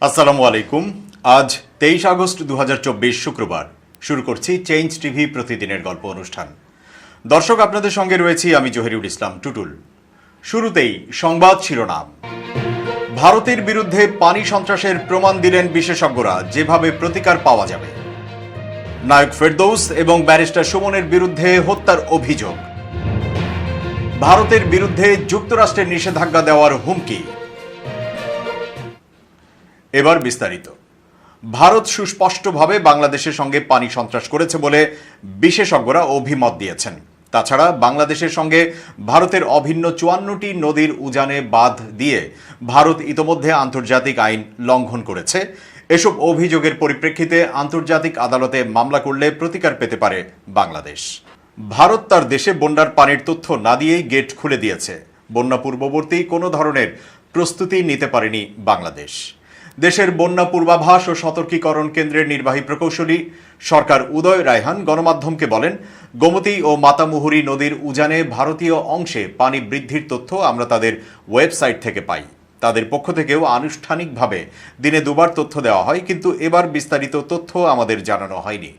আসসালামু আলাইকুম। আজ তেইশ আগস্ট দু হাজার চব্বিশ শুক্রবার। শুরু করছি চেঞ্জ টিভি প্রতিদিনের গল্প অনুষ্ঠান। দর্শক, আপনাদের সঙ্গে রয়েছি আমি জহিরুল ইসলাম টুটুল। শুরুতেই সংবাদ শিরোনাম। ভারতের বিরুদ্ধে পানি সন্ত্রাসের প্রমাণ দিলেন বিশেষজ্ঞরা, যেভাবে প্রতিকার পাওয়া যাবে। নায়ক ফেরদৌস এবং ব্যারিস্টার সুমনের বিরুদ্ধে হত্যার অভিযোগ। ভারতের বিরুদ্ধে যুক্তরাষ্ট্রের নিষেধাজ্ঞা দেওয়ার হুমকি। এবার বিস্তারিত। ভারত সুস্পষ্টভাবে বাংলাদেশের সঙ্গে পানি সন্ত্রাস করেছে বলে বিশেষজ্ঞরা অভিমত দিয়েছেন। তাছাড়া বাংলাদেশের সঙ্গে ভারতের অভিন্ন চুয়ান্নটি নদীর উজানে বাঁধ দিয়ে ভারত ইতোমধ্যে আন্তর্জাতিক আইন লঙ্ঘন করেছে। এসব অভিযোগের পরিপ্রেক্ষিতে আন্তর্জাতিক আদালতে মামলা করলে প্রতিকার পেতে পারে বাংলাদেশ। ভারত তার দেশে বন্যার পানির তথ্য না দিয়েই গেট খুলে দিয়েছে। বন্যা পূর্ববর্তী কোনো ধরনের প্রস্তুতি নিতে পারেনি বাংলাদেশ। দেশের বন্যা পূর্বাভাস ও সতর্কীকরণ কেন্দ্রের নির্বাহী প্রকৌশলী সরকার উদয় রায়হান গণমাধ্যমকে বলেন, গোমতী ও মাতামুহুরি নদীর উজানে ভারতীয় অংশে পানি বৃদ্ধির তথ্য আমরা তাদের ওয়েবসাইট থেকে পাই। তাদের পক্ষ থেকেও আনুষ্ঠানিকভাবে দিনে দুবার তথ্য দেওয়া হয়, কিন্তু এবার বিস্তারিত তথ্য আমাদের জানানো হয়নি।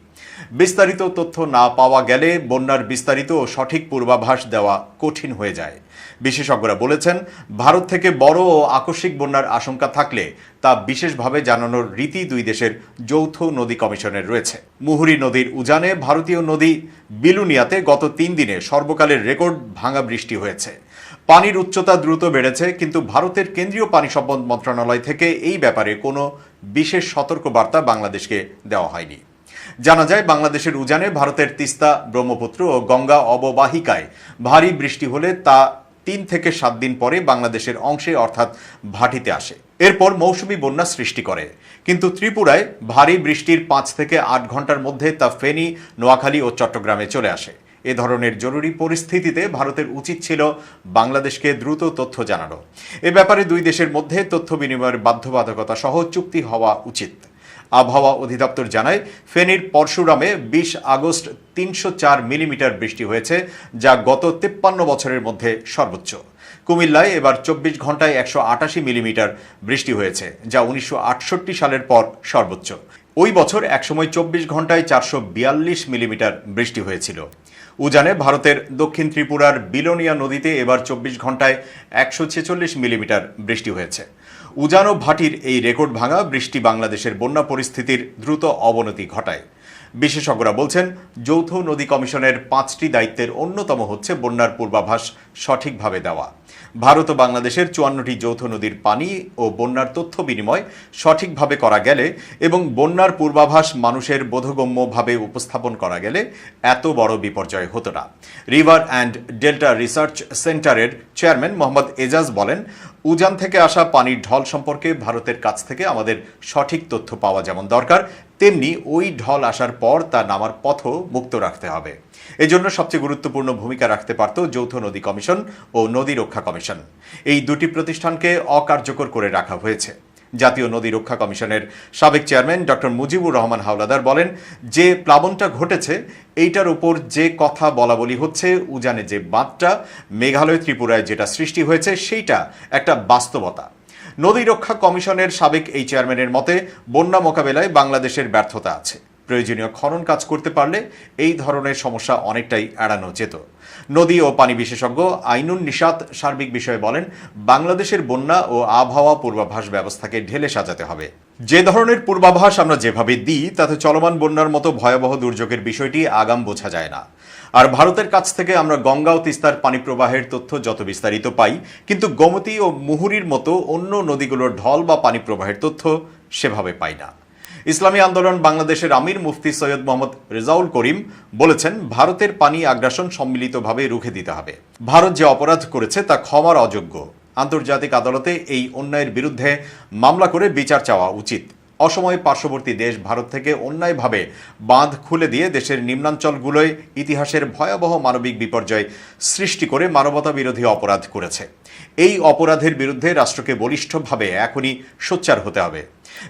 বিস্তারিত তথ্য না পাওয়া গেলে বন্যার বিস্তারিত ও সঠিক পূর্বাভাস দেওয়া কঠিন হয়ে যায়। বিশেষজ্ঞরা বলেছেন, ভারত থেকে বড় ও আকস্মিক বন্যার আশঙ্কা থাকলে তা বিশেষভাবে জানানোর রীতি দুই দেশের যৌথ নদী কমিশনের রয়েছে। মুহুরী নদীর উজানে ভারতীয় নদী বিলুনিয়াতে গত তিন দিনে সর্বকালের রেকর্ড ভাঙা বৃষ্টি হয়েছে। পানির উচ্চতা দ্রুত বেড়েছে, কিন্তু ভারতের কেন্দ্রীয় পানি সম্পদ মন্ত্রণালয় থেকে এই ব্যাপারে কোনো বিশেষ সতর্কবার্তা বাংলাদেশকে দেওয়া হয়নি। জানা যায়, বাংলাদেশের উজানে ভারতের তিস্তা ব্রহ্মপুত্র ও গঙ্গা অববাহিকায় ভারী বৃষ্টি হলে তা তিন থেকে সাত দিন পরে বাংলাদেশের অংশে অর্থাৎ ভাটিতে আসে। এরপর মৌসুমি বন্যা সৃষ্টি করে। কিন্তু ত্রিপুরায় ভারী বৃষ্টির পাঁচ থেকে আট ঘণ্টার মধ্যে তা ফেনী, নোয়াখালী ও চট্টগ্রামে চলে আসে। এ ধরনের জরুরি পরিস্থিতিতে ভারতের উচিত ছিল বাংলাদেশকে দ্রুত তথ্য জানানো। এ ব্যাপারে দুই দেশের মধ্যে তথ্য বিনিময়ের বাধ্যবাধকতা সহ চুক্তি হওয়া উচিত। আবহাওয়া অধিদপ্তর জানায়, ফেনীর পরশুরামে বিশ আগস্ট তিনশো চার মিলিমিটার বৃষ্টি হয়েছে, যা গত তেপ্পান্ন বছরের মধ্যে সর্বোচ্চ। কুমিল্লায় এবার চব্বিশ ঘন্টায় একশো আটাশি মিলিমিটার বৃষ্টি হয়েছে, যা উনিশশো আটষট্টি সালের পর সর্বোচ্চ। ওই বছর একসময় চব্বিশ ঘন্টায় চারশো বিয়াল্লিশ মিলিমিটার বৃষ্টি হয়েছিল। উজানে ভারতের দক্ষিণ ত্রিপুরার বিলোনিয়া নদীতে এবার চব্বিশ ঘন্টায় একশো ছেচল্লিশ মিলিমিটার বৃষ্টি হয়েছে। উজান ভাটির এই রেকর্ড ভাঙা বৃষ্টি বাংলাদেশের বন্যা পরিস্থিতির দ্রুত অবনতি ঘটায়। বিশেষজ্ঞরা বলছেন, যৌথ নদী কমিশনের পাঁচটি দায়িত্বের অন্যতম হচ্ছে বন্যার পূর্বাভাস সঠিকভাবে দেওয়া। ভারত ও বাংলাদেশের চুয়ান্নটি যৌথ নদীর পানি ও বন্যার তথ্য বিনিময় সঠিকভাবে করা গেলে এবং বন্যার পূর্বাভাস মানুষের বোধগম্যভাবে উপস্থাপন করা গেলে এত বড় বিপর্যয় হতো না। রিভার অ্যান্ড ডেল্টা রিসার্চ সেন্টারের চেয়ারম্যান মোহাম্মদ এজাজ বলেন উজান থেকে আসা পানির ঢল সম্পর্কে ভারতের কাছ থেকে আমাদের সঠিক তথ্য পাওয়া যেমন দরকার, তেমনি ওই ঢল আসার পর তা নামার পথও মুক্ত রাখতে হবে। এজন্য সবচেয়ে গুরুত্বপূর্ণ ভূমিকা রাখতে পারত যৌথ নদী কমিশন ও নদী রক্ষা কমিশন। এই দুটি প্রতিষ্ঠানকে অকার্যকর করে রাখা হয়েছে। জাতীয় নদী রক্ষা কমিশনের সাবেক চেয়ারম্যান ডক্টর মুজিবুর রহমান হাওলাদার বলেন, যে প্লাবনটা ঘটেছে, এইটার উপর যে কথা বলা বলি হচ্ছে, উজানে যে বাঁধটা, মেঘালয় ত্রিপুরায় যেটা সৃষ্টি হয়েছে, সেইটা একটা বাস্তবতা। নদী রক্ষা কমিশনের সাবেক এই চেয়ারম্যানের মতে, বন্যা মোকাবেলায় বাংলাদেশের ব্যর্থতা আছে। প্রয়োজনীয় খনন কাজ করতে পারলে এই ধরনের সমস্যা অনেকটাই এড়ানো যেত। নদী ও পানি বিশেষজ্ঞ আইনুন নিশাত সার্বিক বিষয়ে বলেন, বাংলাদেশের বন্যা ও আবহাওয়া পূর্বাভাস ব্যবস্থাকে ঢেলে সাজাতে হবে। যে ধরনের পূর্বাভাস আমরা যেভাবে দিই, তাতে চলমান বন্যার মতো ভয়াবহ দুর্যোগের বিষয়টি আগাম বোঝা যায় না। আর ভারতের কাছ থেকে আমরা গঙ্গা ও তিস্তার পানি প্রবাহের তথ্য যত বিস্তারিত পাই, কিন্তু গোমতী ও মুহুরির মতো অন্য নদীগুলোর ঢল বা পানি প্রবাহের তথ্য সেভাবে পাই না। ইসলামী আন্দোলন বাংলাদেশের আমির মুফতি সৈয়দ মোহাম্মদ রেজাউল করিম বলেছেন, ভারতের পানি আগ্রাসন সম্মিলিতভাবে রুখে দিতে হবে। ভারত যে অপরাধ করেছে তা ক্ষমার অযোগ্য। আন্তর্জাতিক আদালতে এই অন্যায়ের বিরুদ্ধে মামলা করে বিচার চাওয়া উচিত। অসময়ে পার্শ্ববর্তী দেশ ভারত থেকে অন্যায়ভাবে বাঁধ খুলে দিয়ে দেশের নিম্নাঞ্চলগুলোয় ইতিহাসের ভয়াবহ মানবিক বিপর্যয় সৃষ্টি করে মানবতা বিরোধী অপরাধ করেছে। এই অপরাধের বিরুদ্ধে রাষ্ট্রকে বলিষ্ঠভাবে এখনই সোচ্চার হতে হবে।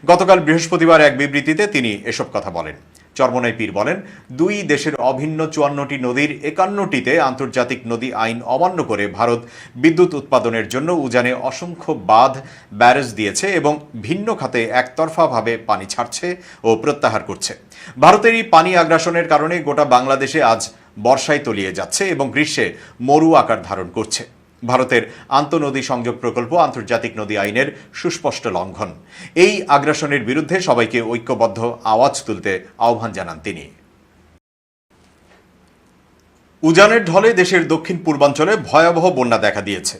গতকাল বৃহস্পতিবার এক বিবৃতিতে তিনি এসব কথা বলেন। চরমনাই পীর বলেন, দুই দেশের অভিন্ন চুয়ান্নটি নদীর একান্নটিতে আন্তর্জাতিক নদী আইন অমান্য করে ভারত বিদ্যুৎ উৎপাদনের জন্য উজানে অসংখ্য বাঁধ, ব্যারেজ দিয়েছে এবং ভিন্ন খাতে একতরফাভাবে পানি ছাড়ছে ও প্রত্যাহার করছে। ভারতের এই পানি আগ্রাসনের কারণে গোটা বাংলাদেশে আজ বর্ষায় তলিয়ে যাচ্ছে এবং গ্রীষ্মে মরু আকার ধারণ করছে। ভারতের আন্তঃনদী সংযোগ প্রকল্প আন্তর্জাতিক নদী আইনের সুস্পষ্ট লঙ্ঘন। এই আগ্রাসনের বিরুদ্ধে সবাইকে ঐক্যবদ্ধ আওয়াজ তুলতে আহ্বান জানান তিনি। উজানের ঢলে দেশের দক্ষিণ পূর্বাঞ্চলে ভয়াবহ বন্যা দেখা দিয়েছে।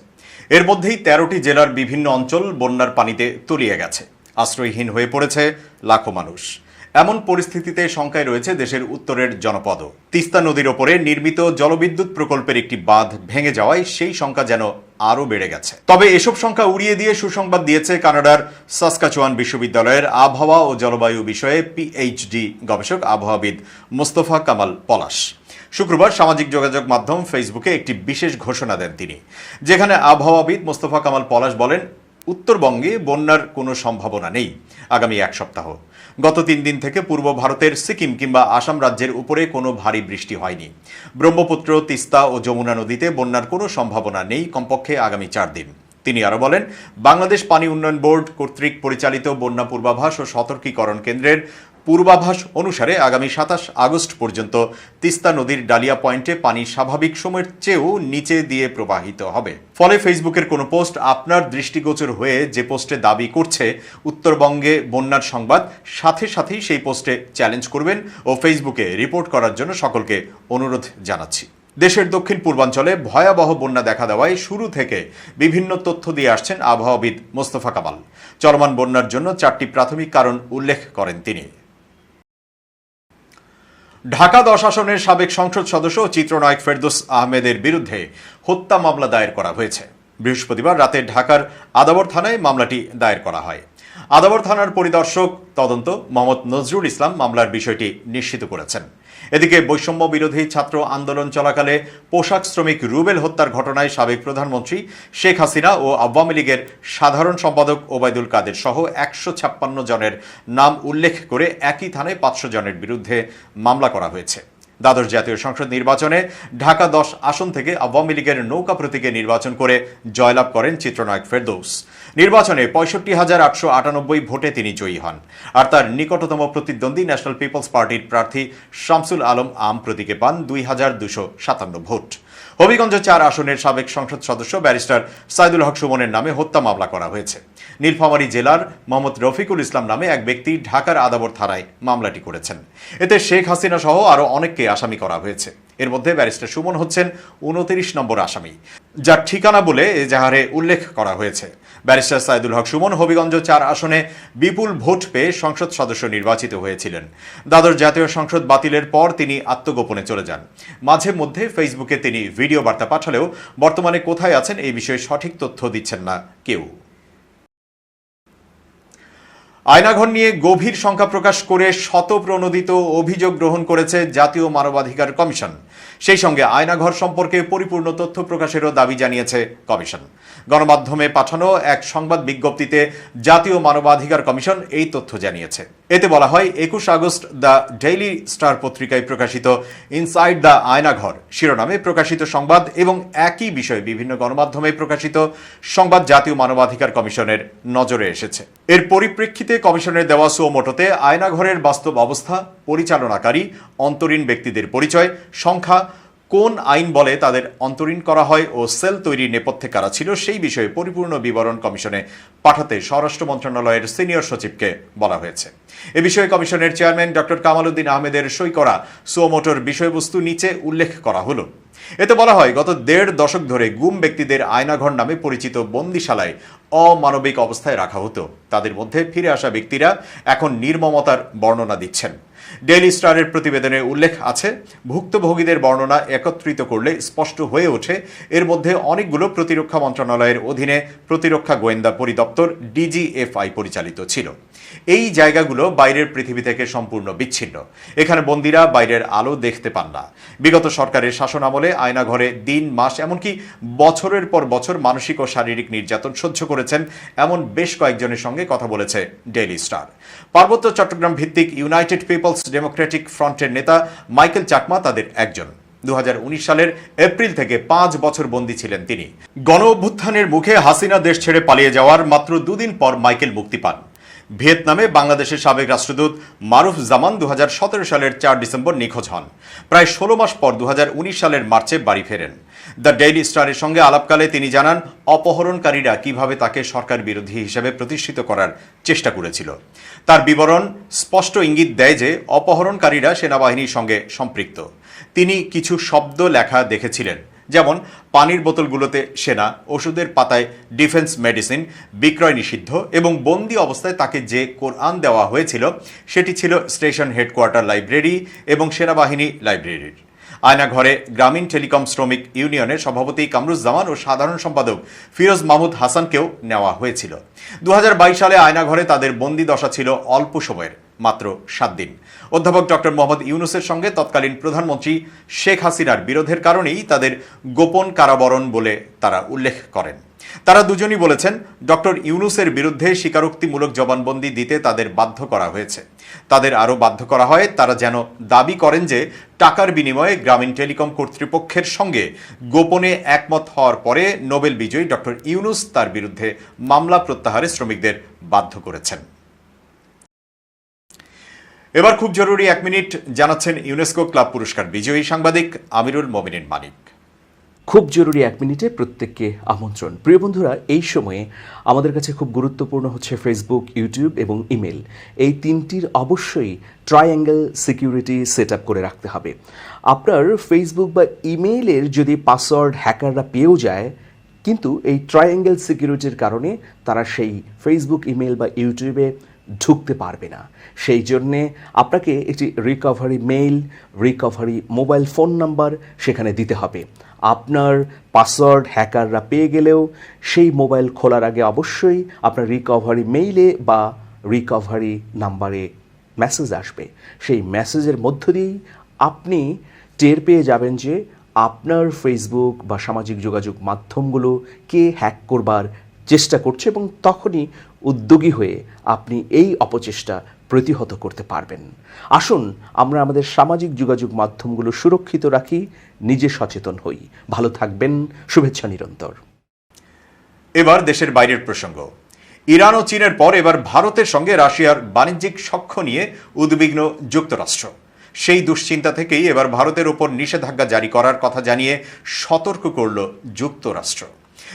এর মধ্যেই তেরোটি জেলার বিভিন্ন অঞ্চল বন্যার পানিতে তলিয়ে গেছে। আশ্রয়হীন হয়ে পড়েছে লাখো মানুষ। এমন পরিস্থিতিতে শঙ্কায় রয়েছে দেশের উত্তরের জনপদ তিস্তা নদীর ওপরে নির্মিত জলবিদ্যুৎ প্রকল্পের একটি বাঁধ ভেঙে যাওয়ায় সেই সংখ্যা যেন আরও বেড়ে গেছে। তবে এসব সংখ্যা উড়িয়ে দিয়ে সুসংবাদ দিয়েছে কানাডার সাসকাচুয়ান বিশ্ববিদ্যালয়ের আবহাওয়া ও জলবায়ু বিষয়ে পিএইচডি গবেষক, আবহাওয়াবিদ মোস্তফা কামাল পলাশ। শুক্রবার সামাজিক যোগাযোগ মাধ্যম ফেসবুকে একটি বিশেষ ঘোষণা দেন তিনি। যেখানে আবহাওয়াবিদ মোস্তফা কামাল পলাশ বলেন, উত্তরবঙ্গে বন্যার কোনো সম্ভাবনা নেই আগামী এক সপ্তাহ। গত তিন দিন থেকে পূর্ব ভারতের সিকিম কিংবা আসাম রাজ্যের উপরে কোনো ভারী বৃষ্টি হয়নি। ব্রহ্মপুত্র, তিস্তা ও যমুনা নদীতে বন্যার কোনো সম্ভাবনা নেই কমপক্ষে আগামী চার দিন। তিনি আরও বলেন, বাংলাদেশ পানি উন্নয়ন বোর্ড কর্তৃক পরিচালিত বন্যা পূর্বাভাস ও সতর্কীকরণ কেন্দ্রের পূর্বাভাস অনুসারে আগামী সাতাশ আগস্ট পর্যন্ত তিস্তা নদীর ডালিয়া পয়েন্টে পানি স্বাভাবিক সময়ের চেয়েও নিচে দিয়ে প্রবাহিত হবে। ফলে ফেসবুকের কোনো পোস্ট আপনার দৃষ্টিগোচর হয়ে যে পোস্টে দাবি করছে, উত্তরবঙ্গে বন্যার সংবাদ, সাথে সাথেই সেই পোস্টে চ্যালেঞ্জ করবেন ও ফেসবুকে রিপোর্ট করার জন্য সকলকে অনুরোধ জানাচ্ছি। দেশের দক্ষিণ পূর্বাঞ্চলে ভয়াবহ বন্যা দেখা দেওয়ায় শুরু থেকে বিভিন্ন তথ্য দিয়ে আসছেন আবহাওয়াবিদ মোস্তফা কামাল। চলমান বন্যার জন্য চারটি প্রাথমিক কারণ উল্লেখ করেন তিনি। ঢাকা দশাসনের সাবেক সংসদ সদস্য চিত্রনায়ক ফেরদোস আহমেদের বিরুদ্ধে হত্যা মামলা দায়ের করা হয়েছে। বৃহস্পতিবার রাতে ঢাকার আদাবর থানায় মামলাটি দায়ের করা হয়। আদাবর থানার পরিদর্শক তদন্ত মোহাম্মদ নজরুল ইসলাম মামলার বিষয়টি নিশ্চিত করেছেন। এদিকে বৈষম্য বিরোধী ছাত্র আন্দোলন চলাকালে পোশাক শ্রমিক রুবেল হত্যার ঘটনায় সাবেক প্রধানমন্ত্রী শেখ হাসিনা ও আওয়ামী লীগের সাধারণ সম্পাদক ওবায়দুল কাদের সহ একশো ছাপ্পান্ন জনের নাম উল্লেখ করে একই থানায় পাঁচশো জনের বিরুদ্ধে মামলা করা হয়েছে। দ্বাদশ জাতীয় সংসদ নির্বাচনে ঢাকা দশ আসন থেকে আওয়ামী লীগের নৌকা প্রতীকে নির্বাচন করে জয়লাভ করেন চিত্রনায়ক ফেরদৌস। নির্বাচনে পঁয়ষট্টি হাজার আটশো আটানব্বই ভোটে তিনি জয়ী হন। আর তার নিকটতম প্রতিদ্বন্দ্বী ন্যাশনাল পিপলস পার্টির প্রার্থী শামসুল আলম আম প্রতীকে পান দুই হাজার দুশো সাতান্ন ভোট। হবিগঞ্জ চার আসনের সাবেক সংসদ সদস্য ব্যারিস্টার সাইদুল হক সুমনের নামে হত্যা মামলা করা হয়েছে। নীলফামারী জেলার মোহাম্মদ রফিকুল ইসলাম নামে এক ব্যক্তি ঢাকার আদাবর থানায় মামলাটি করেছেন। এতে শেখ হাসিনা সহ আরও অনেককে আসামি করা হয়েছে। এর মধ্যে ব্যারিস্টার সুমন হচ্ছেন উনতিরিশ নম্বর আসামি, যার ঠিকানা বলে এজাহারে উল্লেখ করা হয়েছে। ব্যারিস্টার সাইদুল হক সুমন হবিগঞ্জ চার আসনে বিপুল ভোট পেয়ে সংসদ সদস্য নির্বাচিত হয়েছিলেন। দ্বাদশ জাতীয় সংসদ বাতিলের পর তিনি আত্মগোপনে চলে যান। মাঝে মধ্যে ফেসবুকে তিনি ভিডিও বার্তা পাঠালেও বর্তমানে কোথায় আছেন এই বিষয়ে সঠিক তথ্য দিচ্ছেন না কেউ। আয়নাঘর নিয়ে গভীর সংখ্যা প্রকাশ করে শতপ্রণোদিত অভিযোগ গ্রহণ করেছে জাতীয় মানবাধিকার কমিশন। সেই সঙ্গে আয়নাঘর সম্পর্কে পরিপূর্ণ তথ্য প্রকাশেরও দাবি জানিয়েছে কমিশন। গণমাধ্যমে পাঠানো এক সংবাদ বিজ্ঞপ্তিতে জাতীয় মানবাধিকার কমিশন এই তথ্য জানিয়েছে। এতে বলা হয়, একুশ আগস্ট দ্য ডেইলি স্টার পত্রিকায় প্রকাশিত ইনসাইড দ্য আয়নাঘর শিরোনামে প্রকাশিত সংবাদ এবং একই বিষয়ে বিভিন্ন গণমাধ্যমে প্রকাশিত সংবাদ জাতীয় মানবাধিকার কমিশনের নজরে এসেছে। এর পরিপ্রেক্ষিতে কমিশনের দেওয়া সুমোটোতে আয়নাঘরের বাস্তব অবস্থা পরিচালনাকারী অন্তরীণ ব্যক্তিদের পরিচয়, সংখ্যা, কোন আইন বলে তাদের অন্তরীণ করা হয় ও সেল তৈরির নেপথ্যে কারা ছিল সেই বিষয়ে পরিপূর্ণ বিবরণ কমিশনে পাঠাতে স্বরাষ্ট্র মন্ত্রণালয়ের সিনিয়র সচিবকে বলা হয়েছে। এ বিষয়ে কমিশনের চেয়ারম্যান ডক্টর কামালউদ্দিন আহমেদের সই করা সোমোটোর বিষয়বস্তু নিচে উল্লেখ করা হলো। এতে বলা হয়, গত দেড় দশক ধরে গুম ব্যক্তিদের আয়নাঘর নামে পরিচিত বন্দিশালায় অমানবিক অবস্থায় রাখা হতো। তাদের মধ্যে ফিরে আসা ব্যক্তিরা এখন নির্মমতার বর্ণনা দিচ্ছেন। ডেইলি স্টারের প্রতিবেদনে উল্লেখ আছে, ভুক্তভোগীদের বর্ণনা একত্রিত করলে স্পষ্ট হয়ে ওঠে। এর মধ্যে অনেকগুলো প্রতিরক্ষা মন্ত্রণালয়ের অধীনে প্রতিরক্ষা গোয়েন্দা পরিদপ্তর ডিজিএফআই পরিচালিত ছিল। এই জায়গাগুলো বাইরের পৃথিবী থেকে সম্পূর্ণ বিচ্ছিন্ন। এখানে বন্দিরা বাইরের আলো দেখতে পান না। বিগত সরকারের শাসন আমলে আয়নাঘরে দিন, মাস, এমনকি বছরের পর বছর মানসিক ও শারীরিক নির্যাতন সহ্য করেছেন এমন বেশ কয়েকজনের সঙ্গে কথা বলেছে ডেইলি স্টার। পার্বত্য চট্টগ্রাম ভিত্তিক ইউনাইটেড পিপলস ডেমোক্রেটিক ফ্রন্টের নেতা মাইকেল চাকমা তাদের একজন। দু হাজার উনিশ সালের এপ্রিল থেকে পাঁচ বছর বন্দী ছিলেন তিনি। গণ অভ্যুত্থানের মুখে হাসিনা দেশ ছেড়ে পালিয়ে যাওয়ার মাত্র দুদিন পর মাইকেল মুক্তি পান। ভিয়েতনামে বাংলাদেশের সাবেক রাষ্ট্রদূত মারুফ জামান দু হাজার সতেরো সালের চার ডিসেম্বর নিখোঁজ হন। প্রায় ষোলো মাস পর দু হাজার উনিশ সালের মার্চে বাড়ি ফেরেন। দ্য ডেইলি স্টারের সঙ্গে আলাপকালে তিনি জানান, অপহরণকারীরা কীভাবে তাকে সরকার বিরোধী হিসেবে প্রতিষ্ঠিত করার চেষ্টা করেছিল। তার বিবরণ স্পষ্ট ইঙ্গিত দেয় যে, অপহরণকারীরা সেনাবাহিনীর সঙ্গে সম্পৃক্ত। তিনি কিছু শব্দ লেখা দেখেছিলেন। যেমন পানির বোতলগুলোতে সেনা, ওষুধের পাতায় ডিফেন্স মেডিসিন, বিক্রয় নিষিদ্ধ এবং বন্দি অবস্থায় তাকে যে কোরআন দেওয়া হয়েছিল, সেটি ছিল স্টেশন হেডকোয়ার্টার লাইব্রেরি এবং সেনাবাহিনী লাইব্রেরির। আয়নাঘরে গ্রামীণ টেলিকম শ্রমিক ইউনিয়নের সভাপতি কামরুজ্জামান ও সাধারণ সম্পাদক ফিরোজ মাহমুদ হাসানকেও নেওয়া হয়েছিল। দু হাজার বাইশ সালে আয়নাঘরে তাদের বন্দি দশা ছিল অল্প সময়ের। মাত্র সাত দিন। অধ্যাপক ডক্টর মোহাম্মদ ইউনুসের সঙ্গে তৎকালীন প্রধানমন্ত্রী শেখ হাসিনার বিরোধের কারণেই তাদের গোপন কারাবরণ বলে তারা উল্লেখ করেন। তারা দুজনই বলেছেন, ডক্টর ইউনুসের বিরুদ্ধে স্বীকারোক্তিমূলক জবানবন্দি দিতে তাদের বাধ্য করা হয়েছে। তাদের আরও বাধ্য করা হয়, তারা যেন দাবি করেন যে টাকার বিনিময়ে গ্রামীণ টেলিকম কর্তৃপক্ষের সঙ্গে গোপনে একমত হওয়ার পরে নোবেল বিজয়ী ডক্টর ইউনুস তার বিরুদ্ধে মামলা প্রত্যাহারে শ্রমিকদের বাধ্য করেছেন। এবার খুব জরুরি এক মিনিট জানাচ্ছেন ইউনেস্কো ক্লাব পুরস্কার বিজয়ী সাংবাদিক আমিরুল মমিনিন মানিক। খুব জরুরি এক মিনিটে প্রত্যেককে আমন্ত্রণ। প্রিয় বন্ধুরা, এই সময়ে আমাদের কাছে খুব গুরুত্বপূর্ণ হচ্ছে ফেসবুক ইউটিউব এবং ইমেল। এই তিনটির অবশ্যই ট্রায়াঙ্গেল সিকিউরিটি সেট করে রাখতে হবে। আপনার ফেসবুক বা ইমেইলের যদি পাসওয়ার্ড হ্যাকাররা পেয়েও যায়, কিন্তু এই ট্রায়াঙ্গেল সিকিউরিটির কারণে তারা সেই ফেসবুক ইমেল বা ইউটিউবে ঢুকতে পারবে না। সেই জন্যে আপনাকে একটি recovery mail recovery mobile phone number সেখানে দিতে হবে। আপনার পাসওয়ার্ড হ্যাকাররা পেয়ে গেলেও সেই মোবাইল খোলার আগে অবশ্যই আপনার রিকভারি মেইলে বা রিকভারি নাম্বারে মেসেজ আসবে। সেই মেসেজের মধ্য দিয়েই আপনি টের পেয়ে যাবেন যে আপনার ফেসবুক বা সামাজিক যোগাযোগ মাধ্যমগুলো কে হ্যাক করবার চেষ্টা করছে এবং তখনই উদ্যোগী হয়ে আপনি এই অপচেষ্টা প্রতিহত করতে পারবেন। আসুন, আমরা আমাদের সামাজিক যোগাযোগ মাধ্যমগুলো সুরক্ষিত রাখি, নিজে সচেতন হই। ভালো থাকবেন, শুভেচ্ছা নিরন্তর। এবার দেশের বাইরের প্রসঙ্গ। ইরান ও চীনের পর এবার ভারতের সঙ্গে রাশিয়ার বাণিজ্যিক সখ্য নিয়ে উদ্বিগ্ন যুক্তরাষ্ট্র। সেই দুশ্চিন্তা থেকেই এবার ভারতের ওপর নিষেধাজ্ঞা জারি করার কথা জানিয়ে সতর্ক করল যুক্তরাষ্ট্র।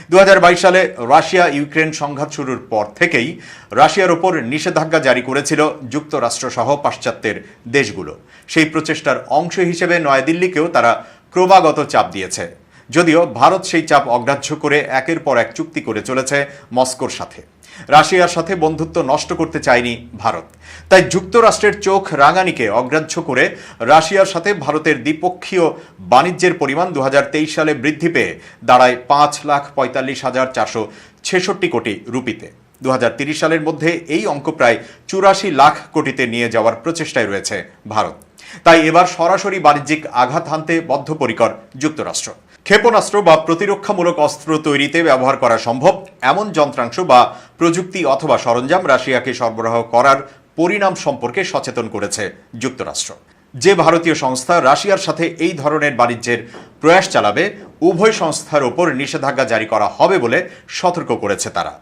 দু হাজার বাইশ সালে রাশিয়া ইউক্রেন সংঘাত শুরুর পর থেকেই রাশিয়ার ওপর নিষেধাজ্ঞা জারি করেছিল যুক্তরাষ্ট্র সহ পাশ্চাত্যের দেশগুলো। সেই প্রচেষ্টার অংশ হিসেবে নয়াদিল্লিকেও তারা ক্রমাগত চাপ দিয়েছে। যদিও ভারত সেই চাপ অগ্রাহ্য করে একের পর এক চুক্তি করে চলেছে মস্কোর সাথে। রাশিয়ার সাথে বন্ধুত্ব নষ্ট করতে চায়নি ভারত। তাই যুক্তরাষ্ট্রের চোখ রাঙানিকে অগ্রাহ্য করে রাশিয়ার সাথে ভারতের দ্বিপক্ষীয় বাণিজ্যের পরিমাণ দু হাজার তেইশ সালে বৃদ্ধি পেয়ে দাঁড়ায় পাঁচ লাখ পঁয়তাল্লিশ হাজার চারশো ছেষট্টি কোটি রুপিতে। দু সালের মধ্যে এই অঙ্ক প্রায় চুরাশি লাখ কোটিতে নিয়ে যাওয়ার প্রচেষ্টায় রয়েছে ভারত। তাই এবার সরাসরি বাণিজ্যিক আঘাত হানতে বদ্ধপরিকর যুক্তরাষ্ট্র। ক্ষেপণাস্ত্র বা প্রতিরক্ষামূলক অস্ত্র তৈরিতে ব্যবহার করা সম্ভব। এমন যন্ত্রাংশ বা প্রযুক্তি অথবা সরঞ্জাম রাশিয়াকে সরবরাহ করার পরিণাম সম্পর্কে সচেতন করেছে যুক্তরাষ্ট্র। যে ভারতীয় সংস্থা রাশিয়ার সাথে এই ধরনের বাণিজ্যের প্রয়াস চালাবে, উভয় সংস্থার ওপর নিষেধাজ্ঞা জারি করা হবে বলে সতর্ক করেছে তারা।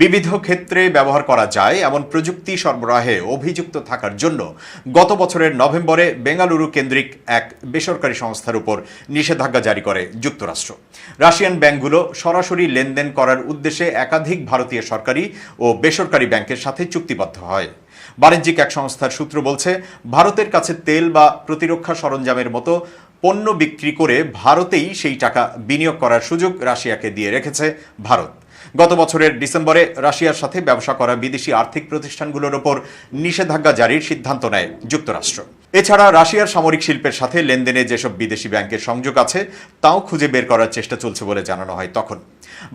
বিবিধ ক্ষেত্রে ব্যবহার করা যায় এমন প্রযুক্তি সরবরাহে অভিযুক্ত থাকার জন্য। গত বছরের নভেম্বরে বেঙ্গালুরু কেন্দ্রিক এক বেসরকারি সংস্থার উপর নিষেধাজ্ঞা জারি করে যুক্তরাষ্ট্র। রাশিয়ান ব্যাংকগুলো সরাসরি লেনদেন করার উদ্দেশ্যে একাধিক ভারতীয় সরকারি ও বেসরকারি ব্যাংকের সাথে চুক্তিবদ্ধ হয়। বাণিজ্যিক এক সংস্থার সূত্র বলছে, ভারতের কাছে তেল বা প্রতিরক্ষা সরঞ্জামের মতো পণ্য বিক্রি করে ভারতেই সেই টাকা বিনিয়োগ করার সুযোগ রাশিয়াকে দিয়ে রেখেছে ভারত। গত বছরের ডিসেম্বরে রাশিয়ার সাথে ব্যবসা করা বিদেশি আর্থিক প্রতিষ্ঠানগুলোর ওপর নিষেধাজ্ঞা জারির সিদ্ধান্ত নেয় যুক্তরাষ্ট্র। এছাড়া রাশিয়ার সামরিক শিল্পের সাথে লেনদেনে যেসব বিদেশি ব্যাংকের সংযোগ আছে, তাও খুঁজে বের করার চেষ্টা চলছে বলে জানানো হয় তখন।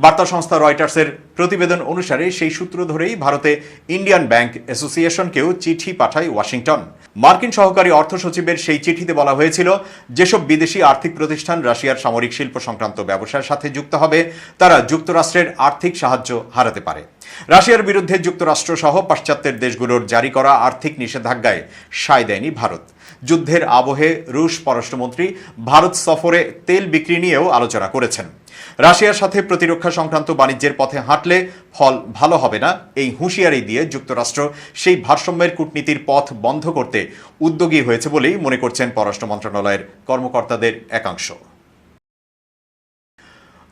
বার্তা সংস্থা রয়টার্সের প্রতিবেদন অনুসারে সেই সূত্র ধরেই ভারতে ইন্ডিয়ান ব্যাংক অ্যাসোসিয়েশনকেও চিঠি পাঠায় ওয়াশিংটন। মার্কিন সহকারী অর্থ সচিবের সেই চিঠিতে বলা হয়েছিল, যেসব বিদেশি আর্থিক প্রতিষ্ঠান রাশিয়ার সামরিক শিল্প সংক্রান্ত ব্যবসার সাথে যুক্ত হবে, তারা যুক্তরাষ্ট্রের আর্থিক সাহায্য হারাতে পারে। রাশিয়ার বিরুদ্ধে যুক্তরাষ্ট্র সহ পাশ্চাত্যের দেশগুলোর জারি করা আর্থিক নিষেধাজ্ঞায় সায় দেয়নি ভারত। যুদ্ধের আবহে রুশ পররাষ্ট্রমন্ত্রী ভারত সফরে তেল বিক্রি নিয়েও আলোচনা করেছেন। রাশিয়ার সাথে প্রতিরক্ষা সংক্রান্ত বাণিজ্যের পথে হাঁটলে ফল ভালো হবে না, এই হুঁশিয়ারি দিয়ে যুক্তরাষ্ট্র সেই ভারসাম্যের কূটনীতির পথ বন্ধ করতে উদ্যোগী হয়েছে বলেই মনে করছেন পররাষ্ট্র মন্ত্রণালয়ের কর্মকর্তাদের একাংশ।